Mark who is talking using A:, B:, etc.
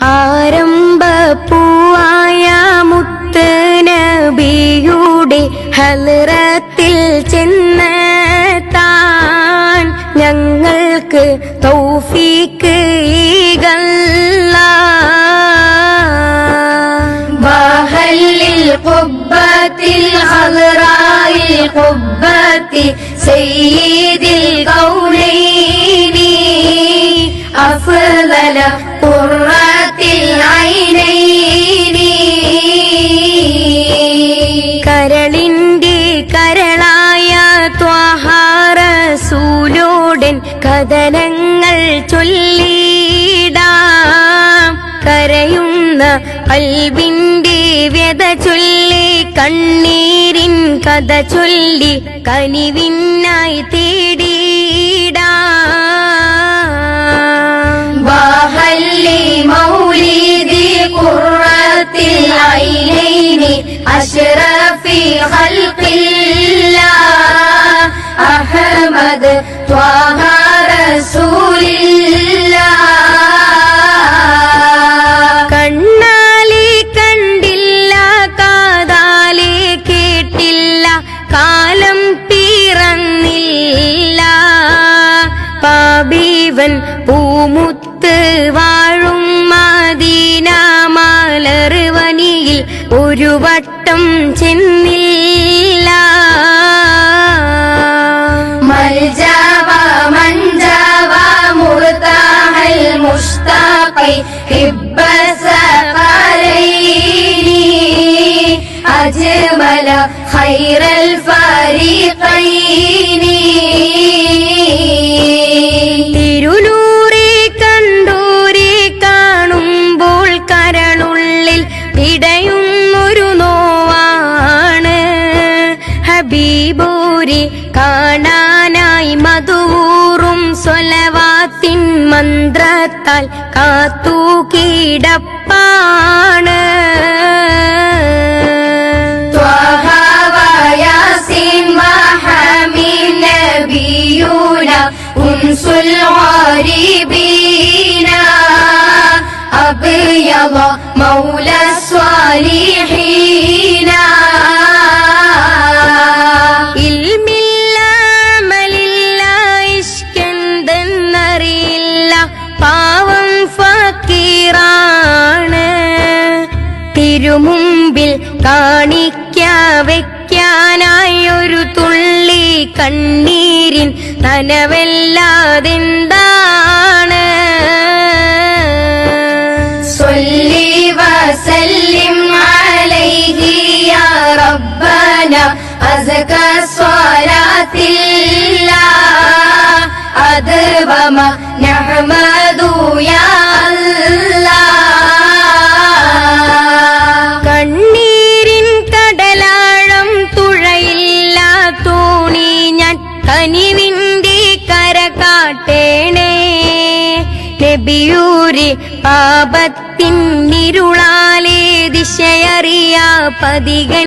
A: ആരംഭ പൂവായ മുത്ത് നബിയുടെ ഹലറത്തിൽ ചെന്ന് താൻ ഞങ്ങൾക്ക് തൗഫീക്ക്
B: ഈകല്ല.
A: ബാഹല്ലിൽ കുബ്ബത്തിൽ കണ്ണോടിൻ കഥനങ്ങൾ ചൊല്ലിടാം. കരയുന്ന പൽവിന്റെ വ്യത ചൊല്ലി കണ്ണീരിൻ കഥ ചൊല്ലി കനിവിന്നായി തേടിടാം. ബാഹല്ലി മൗലീദി ഖുർറത്തിൽ ഐലൈനി പൂമുത്ത് വാഴും മദീന മലർവനിയിൽ ഒരു വട്ടം ചെന്നില്ല.
B: മൽജാവ മഞ്ചാവ മുർത്താഹൽ മുസ്താഖൈ ഹിബ്ബ സഫാരൈനി
A: അജ്മല ഖൈറൽ ഫരീഖൈനി. കരളുള്ളിൽ പിടയുന്നൊരു നോവാണ് ഹബീബൂരി കാണാനായി മധുവൂറും സ്വലവാത്തിൻ മന്ത്രത്താൽ കാത്തു കിടപ്പാണ്
B: طه وياسين وحميم نبينا أنس الغريبين أبيض مولى الصالحين
A: ഇൽമില്ല അമലില്ല ഇഷ്കെന്തെന്നറിയില്ല പാവം ഫക്കീറാണ് തിരുമുമ്പിൽ കാണിക്ക വെക്കാനായി ഒരു തുള്ളി കണ്ണീരിൻ നനവല്ലാതെന്താണ്
B: صلي وسلم أدبم نحمد يا الله
A: കണ്ണീരിൻ കടലാഴം തുഴയില്ല തോണി ഞാൻ കനിവിന്റെ കര കാട്ടേണേ നബിയൂരി പാപത്തിൻ ഇരുളാലേ ദിശയറിയാ പതികൾ